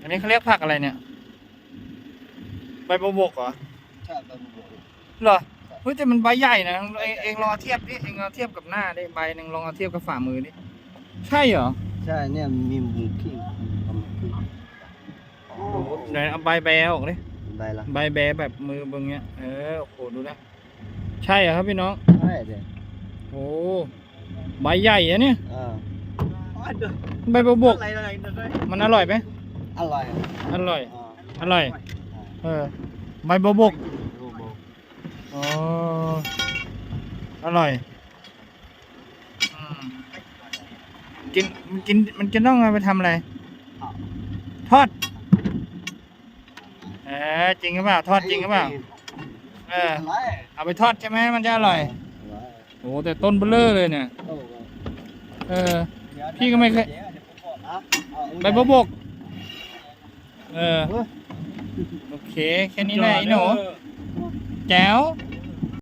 อันนี้เขาเรียกผักอะไรเนี่ย ใบบัวบกเหรอใช่ใบบัวบกเหรอเฮ้ยแต่มันใบใหญ่นะเองเองลองเอาเทียบดิเองลองเทียบกับหน้าดิใบหนึ่งลองเอาเทียบกับฝ่ามือดิใช่เหรอใช่เนี่ยมีมุมขี้ประมาณขี้ไหนเอาใบแบออกดิใบละใบแบแบบมือเบิ่งเนี้ยเออโอ้โหดูนะใช่เหรอครับพี่น้องใช่เด็ดโอ้ใบใหญ่อะเนี่ยอ่าใบบัวบกมันอร่อยไหม อร่อยอร่อยอ่าอร่อย เออใบบัวบกบัวบกอ๋ออร่อยอืมกินมันกินมันจะต้องเอาไปทำอะไร ทอดเออจริงหรือเปล่าทอดจริงหรือเปล่าเอออร่อยเอาไปทอดใช่ไหมมันจะอร่อยอร่อยโอ้แต่ต้นเบลเลอร์เลยเนี่ยโอ้โหเออ พี่ก็ไม่เคยอะเอาใบบัวบก เออ โอเค แค่นี้แหละไอ้หนูแจ๋วอ